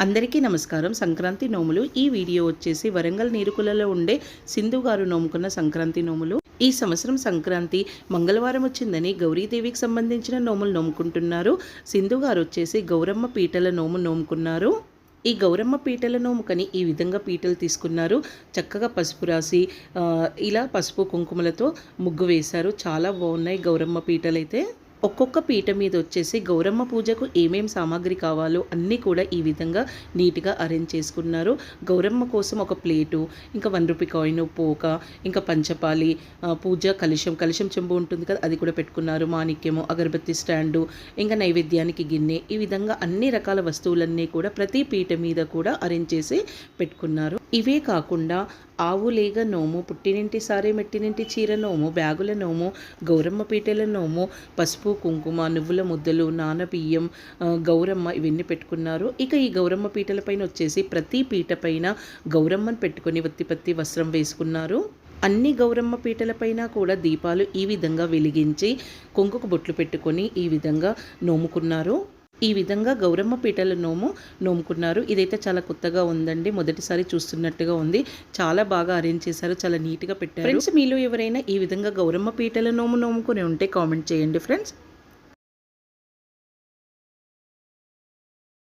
అందరికీ నమస్కారం. సంక్రాంతి నోములు. ఈ వీడియో వచ్చేసి వరంగల్ నీరుకులలో ఉండే సింధు గారు నోముకున్న సంక్రాంతి నోములు. ఈ సంవత్సరం సంక్రాంతి మంగళవారం వచ్చిందని గౌరీదేవికి సంబంధించిన నోములు నోముకుంటున్నారు. సింధు గారు వచ్చేసి గౌరమ్మ పీటల నోము నోముకున్నారు. ఈ గౌరమ్మ పీటల నోముకని ఈ విధంగా పీటలు తీసుకున్నారు. చక్కగా పసుపు రాసి ఇలా పసుపు కుంకుమలతో ముగ్గు వేశారు. చాలా బాగున్నాయి గౌరమ్మ పీటలు అయితే ఒక్కొక్క పీట మీద వచ్చేసి గౌరమ్మ పూజకు ఏమేం సామాగ్రి కావాలో అన్నీ కూడా ఈ విధంగా నీట్గా అరేంజ్ చేసుకున్నారు. గౌరమ్మ కోసం ఒక ప్లేటు ఇంకా వన్ రూపీ కాయిన్ పోక ఇంకా పంచపాలి పూజ కలుషం కలుషం చెంబు ఉంటుంది కదా అది కూడా పెట్టుకున్నారు. మాణిక్యము అగరబత్తి స్టాండు ఇంకా నైవేద్యానికి గిన్నె ఈ విధంగా అన్ని రకాల వస్తువులన్నీ కూడా ప్రతి పీట మీద కూడా అరేంజ్ చేసి పెట్టుకున్నారు. ఇవే కాకుండా ఆవు లేగ నోము పుట్టినింటి సారే మెట్టినింటి చీర నోము బ్యాగుల నోము గౌరమ్మ పీటల నోము పసుపు కుంకుమ నువ్వుల ముద్దలు నాన బియ్యం గౌరమ్మ ఇవన్నీ పెట్టుకున్నారు. ఇక ఈ గౌరమ్మ పీటల పైన వచ్చేసి ప్రతి పీట పైన గౌరమ్మను పెట్టుకొని ఉత్తిపత్తి వస్త్రం వేసుకున్నారు. అన్ని గౌరమ్మ పీటలపైన కూడా దీపాలు ఈ విధంగా వెలిగించి కుంకుకు బొట్లు పెట్టుకొని ఈ విధంగా నోముకున్నారు. ఈ విధంగా గౌరమ్మ పీటల నోము నోముకున్నారు. ఇదైతే చాలా కొత్తగా ఉందండి. మొదటిసారి చూస్తున్నట్టుగా ఉంది. చాలా బాగా అరేంజ్ చేశారు. చాలా నీట్గా పెట్టారు. ఫ్రెండ్స్ మీలో ఎవరైనా ఈ విధంగా గౌరమ్మ పీటల నోము నోముకుని ఉంటే కామెంట్ చేయండి ఫ్రెండ్స్